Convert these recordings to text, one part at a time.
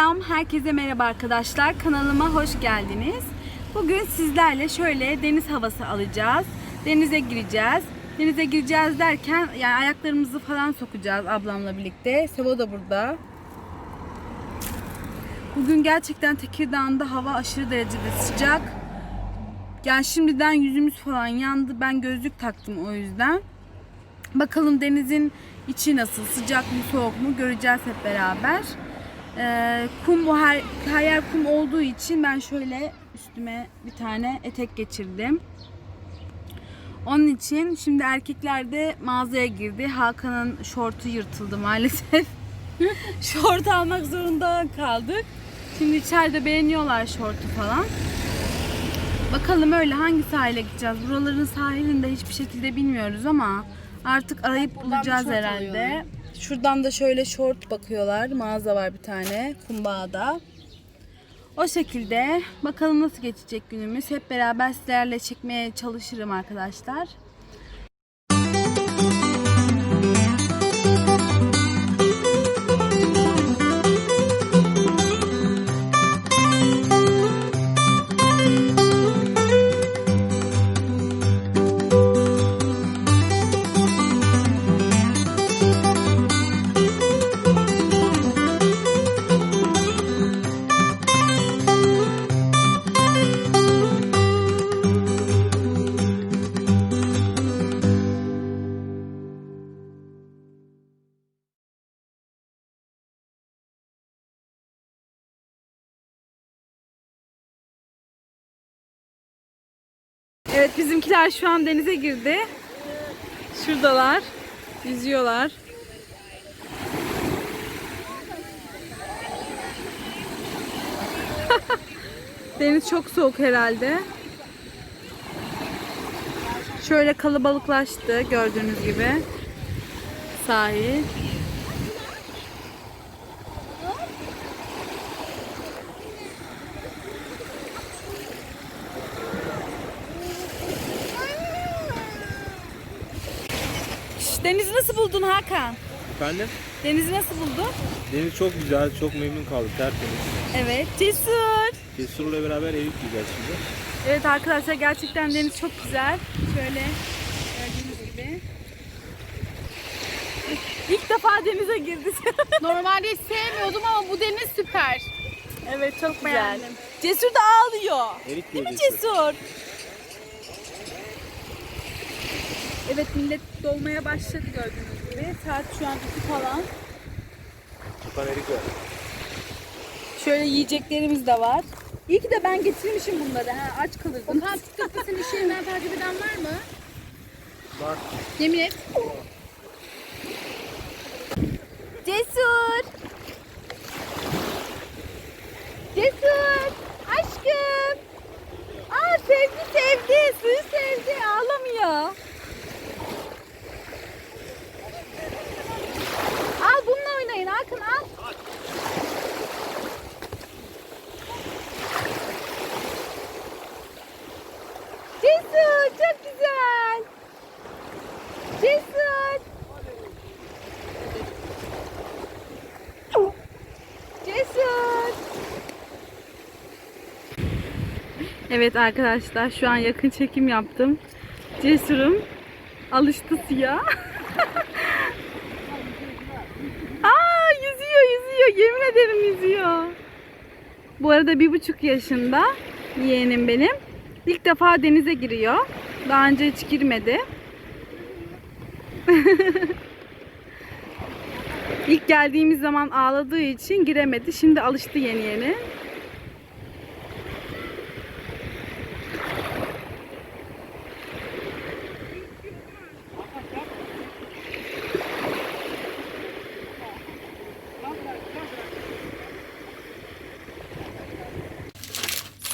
Selam, herkese merhaba arkadaşlar. Kanalıma hoş geldiniz. Bugün sizlerle şöyle deniz havası alacağız. Denize gireceğiz. Denize gireceğiz derken yani ayaklarımızı falan sokacağız ablamla birlikte. Sevo da burada. Bugün gerçekten Tekirdağ'da hava aşırı derecede sıcak. Yani şimdiden yüzümüz falan yandı. Ben gözlük taktım o yüzden. Bakalım denizin içi nasıl, sıcak mı, soğuk mu göreceğiz hep beraber. Ee, kum bu her, her yer kum olduğu için ben şöyle üstüme bir tane etek geçirdim. Onun için şimdi erkekler de mağazaya girdi. Hakan'ın şortu yırtıldı maalesef. Şort almak zorunda kaldık. Şimdi içeride beğeniyorlar şortu falan. Bakalım öyle hangi sahile gideceğiz? Buraların sahilinde hiçbir şekilde bilmiyoruz ama artık arayıp bulacağız herhalde. alıyorlar. Şuradan da şöyle şort bakıyorlar. Mağaza var bir tane Kumbağa'da. O şekilde bakalım nasıl geçecek günümüz. Hep beraber sizlerle çekmeye çalışırım arkadaşlar. Evet bizimkiler şu an denize girdi. Şuradalar. Yüzüyorlar. Deniz çok soğuk herhalde. Şöyle kalabalıklaştı gördüğünüz gibi. Sahil. Denizi nasıl buldun Hakan? Efendim? Denizi nasıl buldun? Deniz çok güzel, çok memnun kaldık, tertemiz. Evet. Cesur. Cesur'la beraber erik yiyeceğiz şimdi. Evet arkadaşlar gerçekten deniz çok güzel. Şöyle gördüğünüz gibi. İlk defa denize girdi. Normalde hiç sevmiyordum ama bu deniz süper. evet çok güzel. beğendim. Cesur da ağlıyor. Erik Değil mi Cesur. Cesur? Evet millet dolmaya başladı gördüğünüz gibi. Saat şu an 2 falan. Çıkan erik var. Şöyle yiyeceklerimiz de var. İyi ki de ben getirmişim bunları. Ha, aç kalırdım. Okan TikTok'ta seni iş yerinden takip eden var mı? Var. Yemin et. Cesur. Aşkım. Aa sevdi sevdi. Suyu sevdi. Ağlamıyor. Al bununla oynayın Akın al. Cesur çok güzel. Cesur. Cesur. Evet arkadaşlar şu an yakın çekim yaptım. Cesur'um alıştı suya. Aa yüzüyor yüzüyor yemin ederim yüzüyor. Bu arada bir buçuk yaşında yeğenim benim. İlk defa denize giriyor. Daha önce hiç girmedi. İlk geldiğimiz zaman ağladığı için giremedi. Şimdi alıştı yeni yeni.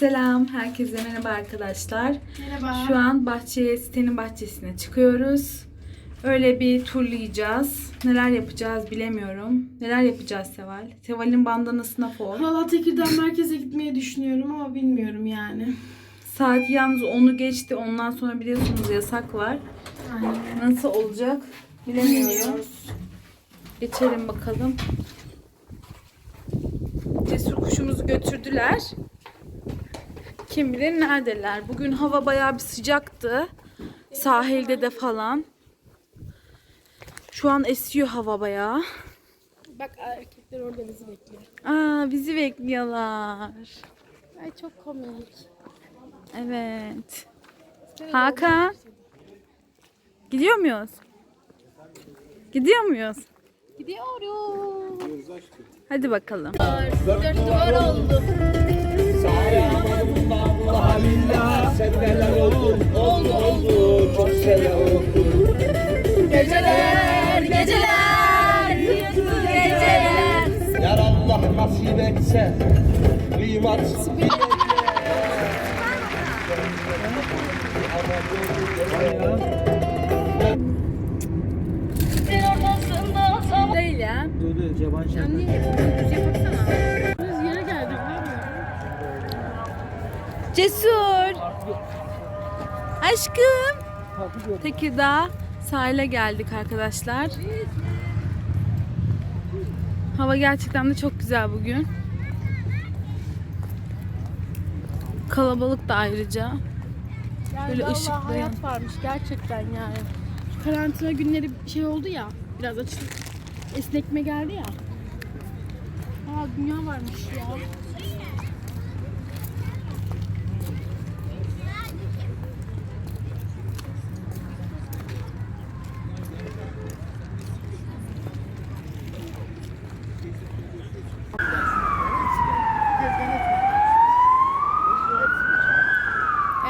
Selam, herkese merhaba arkadaşlar. Merhaba. Şu an bahçeye, sitenin bahçesine çıkıyoruz. Öyle bir turlayacağız. Neler yapacağız bilemiyorum. Neler yapacağız Seval? Seval'in bandanasına for. Valla Tekirdağ merkeze gitmeyi düşünüyorum ama bilmiyorum yani. Saat yalnız 10'u geçti. Ondan sonra biliyorsunuz yasak var. Aynen. Nasıl olacak bilemiyoruz. Geçelim bakalım. Cesur kuşumuzu götürdüler. Kim bilir neredeler. Bugün hava bayağı bir sıcaktı. Sahilde de falan. Şu an esiyor hava bayağı. Bak erkekler orada bizi bekliyor. Aa bizi bekliyorlar. Ay çok komik. Evet. Hakan. Gidiyor muyuz? Gidiyor muyuz? Gidiyoruz. Hadi bakalım. Dört duvar oldu. Oldu oldu çok sene oldu. Geceler, geceler, yüzlü geceler. Yar Allah nasip etse kıymat Değil ya. Dur dur yabancı şey. Cesur. Aşkım. Tekirdağ sahile geldik arkadaşlar. Hava gerçekten de çok güzel bugün. Kalabalık da ayrıca. Yani Böyle ışıklı. hayat varmış gerçekten yani. Şu karantina günleri şey oldu ya. Biraz açılıp esnekme geldi ya. Aa dünya varmış ya.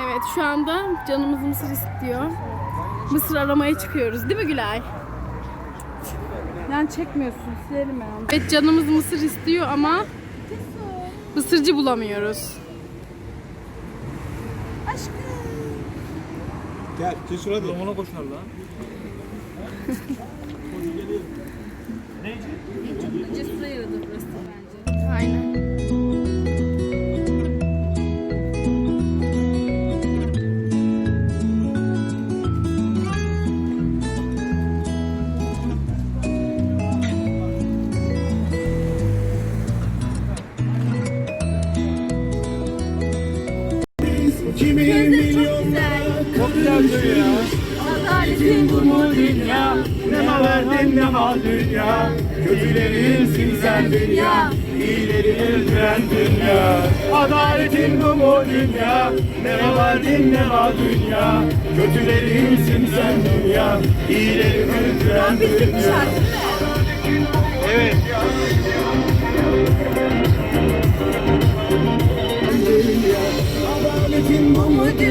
Evet şu anda canımız mısır istiyor. Mısır aramaya çıkıyoruz değil mi Gülay? Yani çekmiyorsun. Silerim ben onu. Evet canımız mısır istiyor ama mısırcı bulamıyoruz. Gel cesur hadi. Ona koşar lan. Kimi milyonlar Çok güzel dünya. Adaletin bu mu dünya? Ne mal verdin ne mal dünya. Kötülerinsin sen dünya. İyileri öldüren dünya. Adaletin bu mu dünya? Ne verdin ne mal dünya. Kötülerinsin sen dünya. İyileri öldüren dünya. Evet.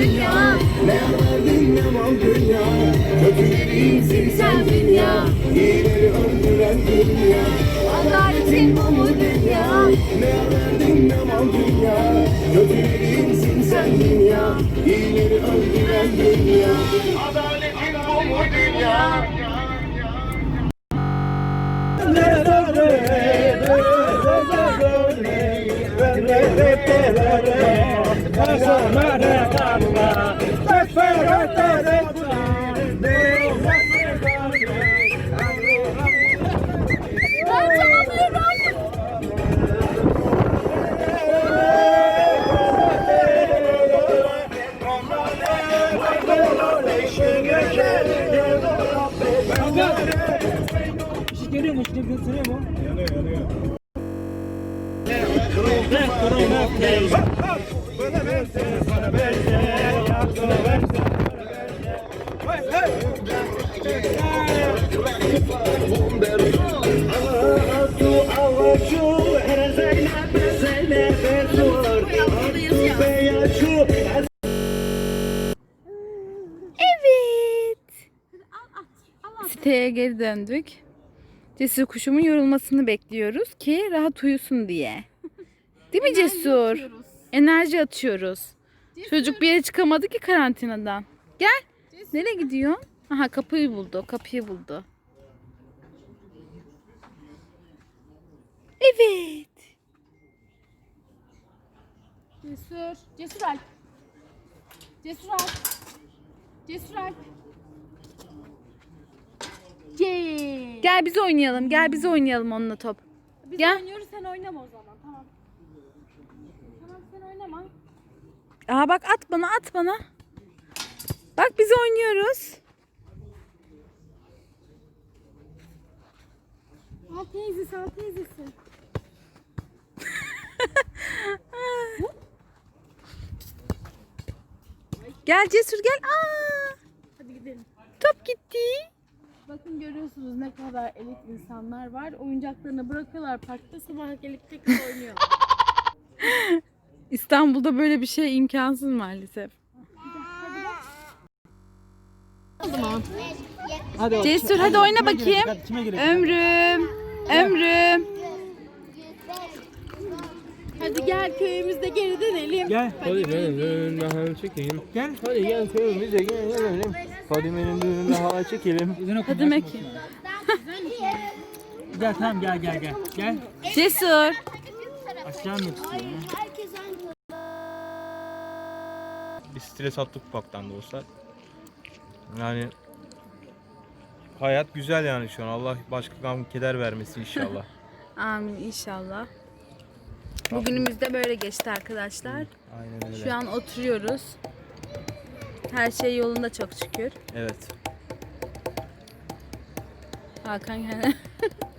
Dünya. Ne verdin ne mal dünya. Kötülerinsin sen dünya İyileri öldüren dünya Adaletin bu mu dünya? Ne verdin ne mal dünya. Kötülerinsin sen dünya İyileri öldüren dünya? Adaletin bu mu dünya Essa é garoa, é ferro, é Siteye geri döndük. Cesur kuşumun yorulmasını bekliyoruz ki rahat uyusun diye. Değil mi Cesur? Enerji atıyoruz. Çocuk bir yere çıkamadı ki karantinadan. Gel. Nereye gidiyorsun? Aha kapıyı buldu. Kapıyı buldu. Evet. Cesur. Cesur Alp. Cesur Alp. Cesur Alp. Gel biz oynayalım. Gel biz oynayalım onunla top. Biz Gel. oynuyoruz sen oynama o zaman tamam. Oynama. Aa bak at bana at bana. Bak biz oynuyoruz. Al teyzesi al teyzesi. Gel Cesur gel. Aa, Hadi gidelim. top gitti. Bakın görüyorsunuz ne kadar elit insanlar var. Oyuncaklarını bırakıyorlar parkta sabah gelip tekrar oynuyor. İstanbul'da böyle bir şey imkansız maalesef. Hadi Cesur hadi oyna bakayım. Ömrüm. Ömrüm. Hadi gel köyümüzde geri dönelim. Gel. Hadi benim düğünümde hava çekelim. Gel. Hadi gel köyümüze gelelim. Hadi benim düğünümde hava çekelim. Ne demek ki? Gel tamam gel gel gel. Gel. Cesur. Aşağı mı istiyorsun? Stres attık ufaktan da olsa. Yani hayat güzel yani şu an. Allah başka gam keder vermesin inşallah. Amin inşallah. Bugünümüz de böyle geçti arkadaşlar. Aynen öyle. Şu an oturuyoruz. Her şey yolunda çok şükür. Evet. Hakan gel.